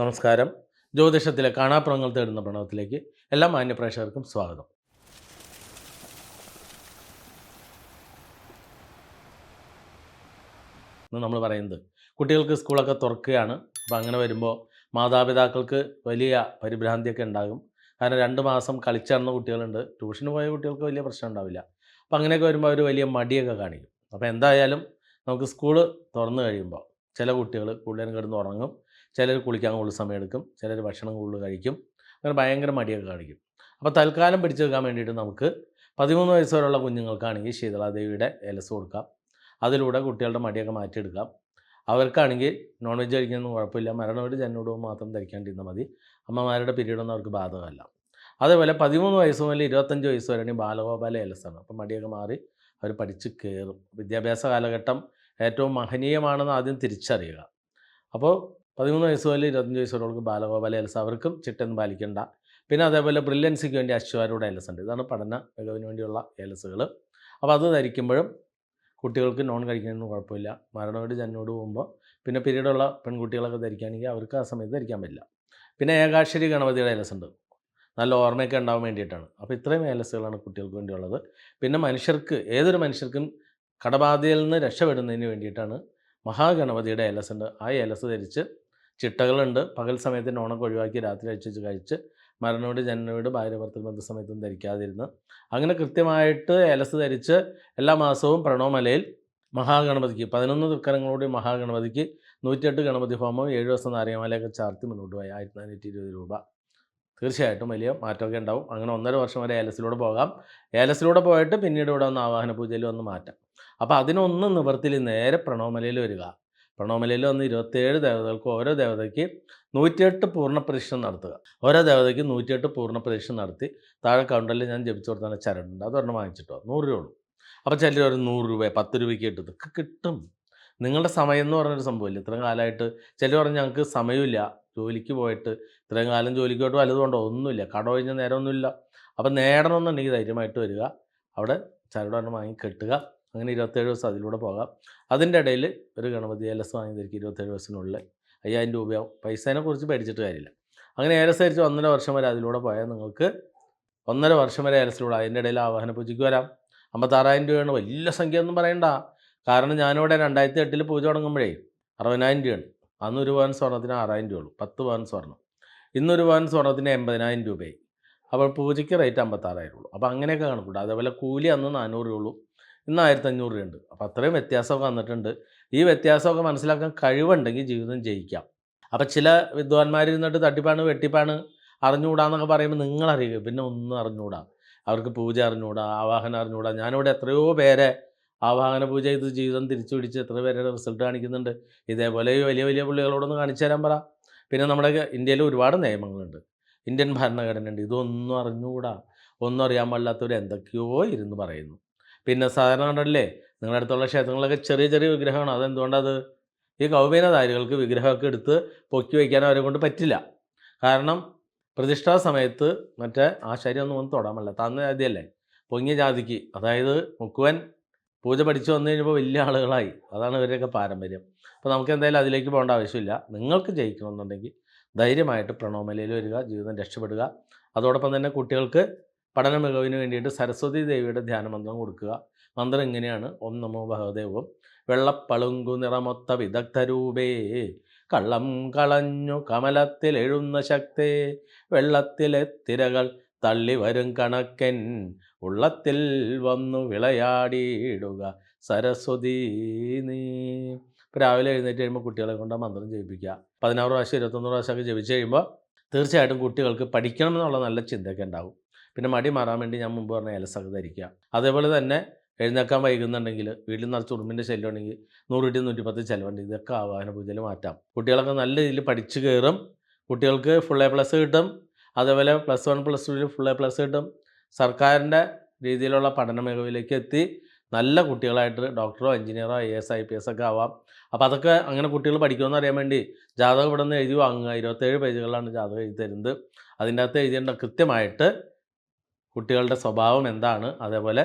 നമസ്കാരം. ജ്യോതിഷത്തിലെ കാണാപ്പുറങ്ങൾ തേടുന്ന പ്രണവത്തിലേക്ക് എല്ലാ മാന്യപ്രേക്ഷകർക്കും സ്വാഗതം. ഇന്ന് നമ്മൾ പറയുന്നത് കുട്ടികൾക്ക് സ്കൂളൊക്കെ തുറക്കുകയാണ്. അപ്പോൾ അങ്ങനെ വരുമ്പോൾ മാതാപിതാക്കൾക്ക് വലിയ പരിഭ്രാന്തിയൊക്കെ ഉണ്ടാകും. കാരണം രണ്ട് മാസം കളിച്ചിറന്ന കുട്ടികളുണ്ട്. ട്യൂഷന് പോയ കുട്ടികൾക്ക് വലിയ പ്രശ്നം ഉണ്ടാവില്ല. അപ്പോൾ അങ്ങനെയൊക്കെ വരുമ്പോൾ അവർ വലിയ മടിയൊക്കെ കാണിക്കും. അപ്പോൾ എന്തായാലും നമുക്ക് സ്കൂൾ തുറന്നു കഴിയുമ്പോൾ ചില കുട്ടികൾ കൂടുതലും കിടന്ന് ഉറങ്ങും. ചിലർ കുളിക്കാൻ കൂടുതൽ സമയമെടുക്കും ചിലർ ഭക്ഷണം കൂടുതൽ കഴിക്കും അങ്ങനെ ഭയങ്കര മടിയൊക്കെ കാണിക്കും. അപ്പോൾ തൽക്കാലം പിടിച്ചു വെക്കാൻ വേണ്ടിയിട്ട് നമുക്ക് പതിമൂന്ന് വയസ്സ് വരെയുള്ള കുഞ്ഞുങ്ങൾക്കാണെങ്കിൽ ശീതളാദേവിയുടെ എലസ് കൊടുക്കാം. അതിലൂടെ കുട്ടികളുടെ മടിയൊക്കെ മാറ്റിയെടുക്കാം. അവർക്കാണെങ്കിൽ നോൺ വെജ് കഴിക്കുന്നൊന്നും കുഴപ്പമില്ല. മരണവരുടെ ജനനോടവും മാത്രം ധരിക്കാണ്ടിരുന്നാൽ മതി. അമ്മമാരുടെ പീരീഡൊന്നും അവർക്ക് ബാധകമല്ല. അതേപോലെ പതിമൂന്ന് വയസ്സ് മുതൽ ഇരുപത്തഞ്ച് വയസ്സ് വരെയാണ് ബാലഗോപാല എലസാണ് അപ്പം മടിയൊക്കെ മാറി അവർ പഠിച്ച് കയറും. വിദ്യാഭ്യാസ കാലഘട്ടം ഏറ്റവും മഹനീയമാണെന്ന് ആദ്യം തിരിച്ചറിയുക. അപ്പോൾ പതിമൂന്ന് വയസ്സ് മുതൽ ഇരുപത്തഞ്ച് വയസ്സ് വരെയുള്ളവർക്ക് ബാലഗോപാല എൽസ് അവർക്കും ചിട്ടൊന്നും പാലിക്കേണ്ട. പിന്നെ അതേപോലെ ബ്രില്യൻസിക്ക് വേണ്ടി അശ്വാരൂടെ എൽസ് ഉണ്ട്. ഇതാണ് പഠന മികവിന് വേണ്ടിയുള്ള എൽസുകൾ. അപ്പോൾ അത് ധരിക്കുമ്പോഴും കുട്ടികൾക്ക് നോൺ കഴിക്കുന്നതിന് കുഴപ്പമില്ല. മരണോട് ജനനോട് പോകുമ്പോൾ പിന്നെ പീരീഡുള്ള പെൺകുട്ടികളൊക്കെ ധരിക്കുകയാണെങ്കിൽ അവർക്ക് ആ സമയത്ത് ധരിക്കാൻ പറ്റില്ല. പിന്നെ ഏകാശ്വരി ഗണപതിയുടെ എലസ് ഉണ്ട്. നല്ല ഓർമ്മയൊക്കെ ഉണ്ടാവാൻ വേണ്ടിയിട്ടാണ്. അപ്പോൾ ഇത്രയും എലസുകളാണ് കുട്ടികൾക്ക് വേണ്ടിയുള്ളത്. പിന്നെ മനുഷ്യർക്ക് ഏതൊരു മനുഷ്യർക്കും കടബാധയിൽ നിന്ന് രക്ഷപ്പെടുന്നതിന് വേണ്ടിയിട്ടാണ് മഹാഗണപതിയുടെ എലസ് ഉണ്ട്. ആ എലസ് ധരിച്ച് ചിട്ടകളുണ്ട്. പകൽ സമയത്ത് നോണൊക്കെ ഒഴിവാക്കി രാത്രി അഴിച്ച് കഴിച്ച് മരണോട് ജനനോട് ഭാര്യ ഭർത്തൃ ബന്ധുസമയത്തും ധരിക്കാതിരുന്ന്. അങ്ങനെ കൃത്യമായിട്ട് എലസ് ധരിച്ച് എല്ലാ മാസവും പ്രണവമലയിൽ മഹാഗണപതിക്ക് പതിനൊന്ന് ദുഃഖരങ്ങളോട് മഹാഗണപതിക്ക് നൂറ്റിയെട്ട് ഗണപതി ഹോമം ഏഴ് ദിവസം നാരങ്ങമലയൊക്കെ ചാർത്തി മുന്നോട്ട് പോയി. ആയിരത്തി നാനൂറ്റി ഇരുപത് രൂപ. തീർച്ചയായിട്ടും വലിയ മാറ്റമൊക്കെ ഉണ്ടാവും. അങ്ങനെ ഒന്നര വർഷം വരെ ഏലസിലൂടെ പോകാം. ഏലസിലൂടെ പോയിട്ട് പിന്നീട് ഇവിടെ വന്ന് ആവാഹന പൂജയിൽ വന്ന് മാറ്റാം. അപ്പോൾ അതിനൊന്ന് നിവർത്തിൽ നേരെ പ്രണവമലയിൽ വരിക. പ്രണവമലയിൽ വന്ന് ഇരുപത്തേഴ് ദേവതകൾക്ക് ഓരോ ദേവതയ്ക്ക് നൂറ്റിയെട്ട് പൂർണ പ്രതിഷ്ഠ നടത്തുക. ഓരോ ദേവതയ്ക്ക് നൂറ്റിയെട്ട് പൂർണ പ്രതിഷ്ഠ നടത്തി താഴെ കൗണ്ടറിൽ ഞാൻ ജപിച്ചു കൊടുത്താണ് ചരടുണ്ട്. അതൊരെണ്ണം വാങ്ങിച്ചിട്ടോ? നൂറ് രൂപ ഉള്ളൂ അപ്പോൾ ചിലർ ഒരു നൂറ് രൂപ പത്ത് രൂപയ്ക്ക് ഇട്ട് ഇതൊക്കെ കിട്ടും. നിങ്ങളുടെ സമയം എന്ന് പറഞ്ഞൊരു സംഭവമില്ല ഇത്രയും കാലമായിട്ട് ചിലർ പറഞ്ഞ് ഞങ്ങൾക്ക് സമയമില്ല. ജോലിക്ക് പോയിട്ട് ഇത്രയും കാലം ജോലിക്ക് പോയിട്ട് വലുതുകൊണ്ടോ ഒന്നുമില്ല. കട കഴിഞ്ഞാൽ നേരമൊന്നുമില്ല. അപ്പം നേടണമെന്നുണ്ടെങ്കിൽ ധൈര്യമായിട്ട് വരിക. അവിടെ ചരടൊരെണ്ണം വാങ്ങി കെട്ടുക. അങ്ങനെ ഇരുപത്തേഴ് ദിവസം അതിലൂടെ പോകാം. അതിന്റെ ഇടയിൽ ഒരു ഗണപതി ഏലസ് വാങ്ങി ധരിക്കും ഇരുപത്തേഴ് ദിവസത്തിനുള്ളിൽ അയ്യായിരം രൂപയാവും. പൈസേനെ കുറിച്ച് പേടിച്ചിട്ട് കാര്യമില്ല. അങ്ങനെ ഏലസ് ധരിച്ച് ഒന്നര വർഷം വരെ അതിലൂടെ പോയാൽ നിങ്ങൾക്ക് ഒന്നര വർഷം വരെ ഏലസിലൂടെ അതിന്റെ ഇടയിൽ ആവാഹന പൂജയ്ക്ക് വരാം. അമ്പത്താറായിരം രൂപയാണ്. വലിയ സംഖ്യ ഒന്നും പറയണ്ട. കാരണം ഞാനിവിടെ രണ്ടായിരത്തി എട്ടിൽ പൂജ തുടങ്ങുമ്പോഴേ അറുപതിനായിരം രൂപയാണ്. അന്ന് ഒരു പവൻ സ്വർണത്തിന് ആറായിരം ഉള്ളൂ. പത്ത് പവൻ സ്വർണം ഇന്നൊരു പവൻ സ്വർണത്തിന് എൺപതിനായിരം രൂപയായി. അപ്പോൾ പൂജയ്ക്ക് റേറ്റ് അമ്പത്താറായിരം ഉള്ളൂ. അപ്പോൾ അങ്ങനെയൊക്കെ കണക്കുണ്ട് അതേപോലെ കൂലി അന്ന് നാനൂറ് രൂപ ഉള്ളൂ ഇന്ന് ആയിരത്തി അഞ്ഞൂറ് രൂപയുണ്ട്. അപ്പോൾ അത്രയും വ്യത്യാസമൊക്കെ വന്നിട്ടുണ്ട്. ഈ വ്യത്യാസമൊക്കെ മനസ്സിലാക്കാൻ കഴിവുണ്ടെങ്കിൽ ജീവിതം ജയിക്കാം. അപ്പോൾ ചില വിദ്വാൻമാർ ഇരുന്നിട്ട് തട്ടിപ്പാണ് വെട്ടിപ്പാണ് അറിഞ്ഞുകൂടാന്നൊക്കെ പറയുമ്പോൾ നിങ്ങൾ അറിയുക പിന്നെ ഒന്നും അറിഞ്ഞുകൂടാ. അവർക്ക് പൂജ അറിഞ്ഞുകൂടാ ആവാഹനം അറിഞ്ഞുകൂടാ. ഞാനിവിടെ എത്രയോ പേരെ ആവാഹന പൂജ ചെയ്ത് ജീവിതം തിരിച്ചു പിടിച്ച് എത്ര പേരുടെ റിസൾട്ട് കാണിക്കുന്നുണ്ട്. ഇതേപോലെ വലിയ വലിയ പുള്ളികളോടൊന്ന് കാണിച്ചു തരാൻ പറ. പിന്നെ നമ്മുടെ ഇന്ത്യയിൽ ഒരുപാട് നിയമങ്ങളുണ്ട്. ഇന്ത്യൻ ഭരണഘടനയുണ്ട്. ഇതൊന്നും അറിഞ്ഞുകൂടാ. ഒന്നും അറിയാൻ പാടില്ലാത്തവർ എന്തൊക്കെയോ ഇരുന്ന് പറയുന്നു. പിന്നെ സാധാരണ കണ്ടല്ലേ നിങ്ങളുടെ അടുത്തുള്ള ക്ഷേത്രങ്ങളിലൊക്കെ ചെറിയ ചെറിയ വിഗ്രഹമാണ്. അതെന്തുകൊണ്ടത്? ഈ കൗമീനധാരികൾക്ക് വിഗ്രഹമൊക്കെ എടുത്ത് പൊക്കി വയ്ക്കാൻ അവരെ കൊണ്ട് പറ്റില്ല. കാരണം പ്രതിഷ്ഠാ സമയത്ത് മറ്റേ ആശാരിയൊന്നും ഒന്നും തൊടാൻ പറ്റില്ല. തന്ന ജാതിയല്ലേ? പൊങ്ങിയ ജാതിക്ക്. അതായത് മുക്കുവൻ പൂജ പഠിച്ചു വന്നു കഴിഞ്ഞപ്പോൾ വലിയ ആളുകളായി. അതാണ് ഇവരുടെയൊക്കെ പാരമ്പര്യം. അപ്പോൾ നമുക്ക് എന്തായാലും അതിലേക്ക് പോകേണ്ട ആവശ്യമില്ല. നിങ്ങൾക്ക് ജയിക്കണമെന്നുണ്ടെങ്കിൽ ധൈര്യമായിട്ട് പ്രണോമലയിൽ വരിക ജീവിതം രക്ഷപ്പെടുക. അതോടൊപ്പം തന്നെ കുട്ടികൾക്ക് പഠന മികവിന് വേണ്ടിയിട്ട് സരസ്വതി ദേവിയുടെ ധ്യാനമന്ത്രം കൊടുക്കുക. മന്ത്രം എങ്ങനെയാണ് ഓം നമോ ഭഗവദേവം വെള്ളപ്പളുങ്കു നിറമൊത്ത വിദഗ്ധരൂപേ. കള്ളം കളഞ്ഞു കമലത്തിൽ എഴുന്ന ശക്തേ. വെള്ളത്തിലെ തിരകൾ തള്ളി വരും കണക്കൻ. ഉള്ളത്തിൽ വന്നു വിളയാടിയിടുക സരസ്വതി നീ. രാവിലെ എഴുന്നേറ്റ് കഴിയുമ്പോൾ കുട്ടികളെ കൊണ്ട് മന്ത്രം ജപിക്കുക പതിനാറ് പ്രാവശ്യം ഇരുപത്തൊന്ന് പ്രാവശ്യമൊക്കെ ജപിച്ച് കഴിയുമ്പോൾ തീർച്ചയായിട്ടും കുട്ടികൾക്ക് പഠിക്കണം എന്നുള്ള നല്ല ചിന്തയൊക്കെ ഉണ്ടാവും. പിന്നെ മടി മാറാൻ വേണ്ടി ഞാൻ മുമ്പ് പറഞ്ഞ ഏലസൊക്കെ ധരിക്കുക. അതേപോലെ തന്നെ എഴുന്നേക്കാൻ വൈകുന്നുണ്ടെങ്കിൽ വീട്ടിൽ നിറച്ച് ഉറുമ്പിന്റെ ശല്യം ഉണ്ടെങ്കിൽ നൂറ് കിട്ടി നൂറ്റിപ്പത്ത് ചിലവുണ്ട്. ഇതൊക്കെ ആവാഹന പൂജയിൽ മാറ്റാം. കുട്ടികളൊക്കെ നല്ല രീതിയിൽ പഠിച്ചു കയറും. കുട്ടികൾക്ക് ഫുൾ എ പ്ലസ് കിട്ടും. അതേപോലെ പ്ലസ് വൺ പ്ലസ് ടുവിൽ ഫുൾ എ പ്ലസ് കിട്ടും. സർക്കാരിന്റെ രീതിയിലുള്ള പഠന മികവിലേക്ക് എത്തി നല്ല കുട്ടികളായിട്ട് ഡോക്ടറോ എഞ്ചിനീയറോ I S I P S ഒക്കെ ആവാം. അപ്പോൾ അതൊക്കെ അങ്ങനെ കുട്ടികൾ പഠിക്കുമെന്ന് അറിയാൻ വേണ്ടി ജാതകം ഇവിടെ നിന്ന് എഴുതി വാങ്ങുക. ഇരുപത്തേഴ് പേജുകളാണ് ജാതകം എഴുതി തരുന്നത്. അതിന്റെ അകത്ത് എഴുതേണ്ട കൃത്യമായിട്ട് കുട്ടികളുടെ സ്വഭാവം എന്താണ്? അതേപോലെ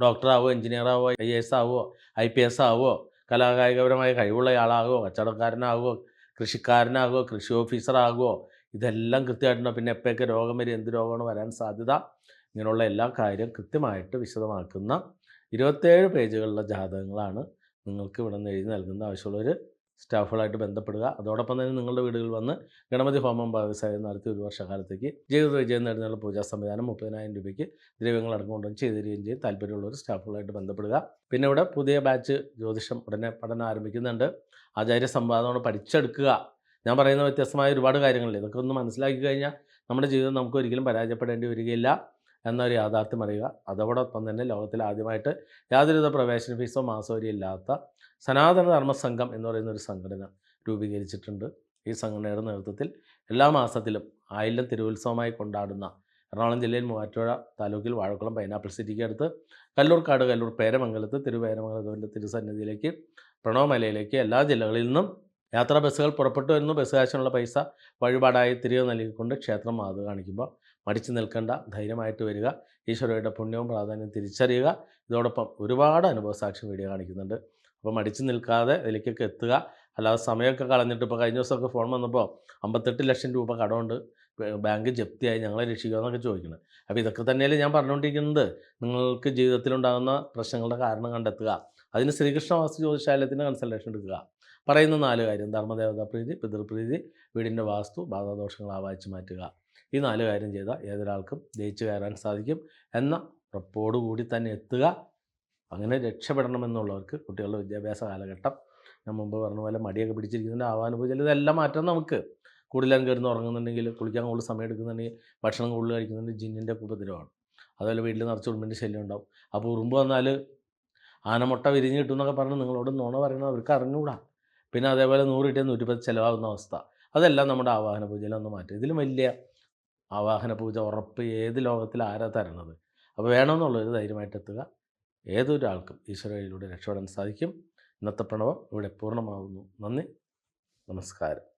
ഡോക്ടറാവോ എഞ്ചിനീയറാവോ ഐ എസ് ആവോ ഐ പി എസ് ആവോ കലാകായികപരമായ കഴിവുള്ള ആളാകുമോ കച്ചവടക്കാരനാകുമോ കൃഷിക്കാരനാകുമോ കൃഷി ഓഫീസറാകുമോ ഇതെല്ലാം കൃത്യമായിട്ടുണ്ടോ? പിന്നെ എപ്പോഴൊക്കെ രോഗം വരും എന്ത് രോഗമാണ് വരാൻ സാധ്യത? ഇങ്ങനെയുള്ള എല്ലാ കാര്യവും കൃത്യമായിട്ട് വിശദമാക്കുന്ന ഇരുപത്തേഴ് പേജുകളുള്ള ജാതകങ്ങളാണ് നിങ്ങൾക്ക് ഇവിടെ നിന്ന് എഴുതി നൽകുന്ന ആവശ്യമുള്ളവർ സ്റ്റാഫുകളായിട്ട് ബന്ധപ്പെടുക. അതോടൊപ്പം തന്നെ നിങ്ങളുടെ വീടുകളിൽ വന്ന് ഗണപതി ഹോമം വ്യവസായം നടത്തി ഒരു വർഷക്കാലത്തേക്ക് ജീവിത വിജയം നേടുന്നതിനുള്ള പൂജാ സംവിധാനം മുപ്പതിനായിരം രൂപയ്ക്ക് ദ്രവ്യങ്ങൾ അടക്കം ചെയ്തു തരികയും ചെയ്യും. താല്പര്യമുള്ളവർ സ്റ്റാഫുകളായിട്ട് ബന്ധപ്പെടുക. പിന്നെ ഇവിടെ പുതിയ ബാച്ച് ജ്യോതിഷം ഉടനെ പഠനം ആരംഭിക്കുന്നുണ്ട്. ആചാര്യ സംവാദം പഠിച്ചെടുക്കുക. ഞാൻ പറയുന്ന വ്യത്യസ്തമായ ഒരുപാട് കാര്യങ്ങളില്ല? ഇതൊക്കെ ഒന്ന് മനസ്സിലാക്കി കഴിഞ്ഞാൽ നമ്മുടെ ജീവിതം നമുക്ക് ഒരിക്കലും പരാജയപ്പെടേണ്ടി വരികയില്ല. എന്നൊരു യാഥാർത്ഥ്യം അറിയുക. അതോടൊപ്പം തന്നെ ലോകത്തിൽ ആദ്യമായിട്ട് യാതൊരുവിധ പ്രവേശന ഫീസോ മാസവരിയോ ഇല്ലാത്ത സനാതന ധർമ്മ സംഘം എന്ന് പറയുന്ന ഒരു സംഘടന രൂപീകരിച്ചിട്ടുണ്ട്. ഈ സംഘടനയുടെ നേതൃത്വത്തിൽ എല്ലാ മാസത്തിലും ആയില്യം തിരുവുത്സവമായി കൊണ്ടാടുന്ന എറണാകുളം ജില്ലയിൽ മൂവാറ്റുപുഴ താലൂക്കിൽ വാഴക്കുളം പൈനാപ്പിൾ സിറ്റിക്ക് അടുത്ത് കല്ലൂർക്കാട് കല്ലൂർ പേരമംഗലത്ത് തിരുവേരമംഗലത്തിന്റെ തിരുസന്നിധിയിലേക്ക് പ്രണവമലയിലേക്ക് എല്ലാ ജില്ലകളിൽ നിന്നും യാത്രാ ബസ്സുകൾ പുറപ്പെട്ടു വരുന്നു. ബസ് കാശിനുള്ള പൈസ വഴിപാടായി തിരികെ നൽകിക്കൊണ്ട് ക്ഷേത്രം മാതൃ കാണിക്കുമ്പോൾ മടിച്ചു നിൽക്കേണ്ട ധൈര്യമായിട്ട് വരിക ഈശ്വരയുടെ പുണ്യവും പ്രാധാന്യവും തിരിച്ചറിയുക. ഇതോടൊപ്പം ഒരുപാട് അനുഭവ സാക്ഷി വീഡിയോ കാണിക്കുന്നുണ്ട്. അപ്പോൾ മടിച്ചു നിൽക്കാതെ ഇതിലേക്കൊക്കെ എത്തുക. അല്ലാതെ സമയമൊക്കെ കളഞ്ഞിട്ട് ഇപ്പോൾ കഴിഞ്ഞ ദിവസമൊക്കെ ഫോൺ വന്നപ്പോൾ അമ്പത്തെട്ട് ലക്ഷം രൂപ കടമുണ്ട്. ബാങ്ക് ജപ്തിയായി ഞങ്ങളെ രക്ഷിക്കുക എന്നൊക്കെ ചോദിക്കുന്നത് അപ്പോൾ ഇതൊക്കെ തന്നെയല്ലേ ഞാൻ പറഞ്ഞുകൊണ്ടിരിക്കുന്നത്. നിങ്ങൾക്ക് ജീവിതത്തിലുണ്ടാകുന്ന പ്രശ്നങ്ങളുടെ കാരണം കണ്ടെത്തുക. അതിന് ശ്രീകൃഷ്ണ വാസ്തു ജ്യോതിശാലയത്തിന്റെ കൺസൾട്ടേഷൻ എടുക്കുക. പറയുന്ന നാല് കാര്യം. ധർമ്മദേവതാ പ്രീതി പിതൃപ്രീതി വീടിന്റെ വാസ്തു ബാധാദോഷങ്ങൾ ആവാഹിച്ച് മാറ്റുക. ഈ നാല് കാര്യം ചെയ്താൽ ഏതൊരാൾക്കും ജയിച്ചു കയറാൻ സാധിക്കും എന്ന ഉറപ്പോടുകൂടി തന്നെ എത്തുക. അങ്ങനെ രക്ഷപ്പെടണമെന്നുള്ളവർക്ക് കുട്ടികളുടെ വിദ്യാഭ്യാസ കാലഘട്ടം ഞാൻ മുമ്പ് പറഞ്ഞ പോലെ മടിയൊക്കെ പിടിച്ചിരിക്കുന്നതിന്റെ ആവാനുഭൂതിയിൽ ഇതെല്ലാം മാറ്റം നമുക്ക്. കൂടുതലും കയറുന്ന ഉറങ്ങുന്നുണ്ടെങ്കിൽ കുളിക്കാൻ കൂടുതൽ സമയം എടുക്കുന്നുണ്ടെങ്കിൽ ഭക്ഷണം കൂടുതൽ കഴിക്കുന്നുണ്ടെങ്കിൽ ജിന്നിന്റെ ഉപദ്രവമാണ്. അതുപോലെ വീട്ടിൽ നിറച്ച് ശല്യം ഉണ്ടാവും. അപ്പോൾ ഉറുമ്പ് വന്നാൽ ആനമുട്ട വിരിഞ്ഞ് കിട്ടും എന്നൊക്കെ പറഞ്ഞ് നിങ്ങളോട് നുണ പറയുന്നത് അവർക്ക് അറിഞ്ഞുകൂടാ പിന്നെ അതേപോലെ നൂറ് കിട്ടിയ നൂറ്റിപ്പത്ത് ചിലവാകുന്ന അവസ്ഥ. അതെല്ലാം നമ്മുടെ ആവാഹന പൂജയിലൊന്ന് മാറ്റും ഇതിലും വലിയ ആവാഹന പൂജ ഉറപ്പ് ഏത് ലോകത്തിൽ ആരാ തരണത്? അപ്പോൾ വേണമെന്നുള്ളൊരു ധൈര്യമായിട്ട് എത്തുക. ഏതൊരാൾക്കും ഈശ്വരയിലൂടെ രക്ഷപ്പെടാൻ സാധിക്കും. ഇന്നത്തെ പ്രണവം ഇവിടെ പൂർണമാകുന്നു നന്ദി. നമസ്കാരം.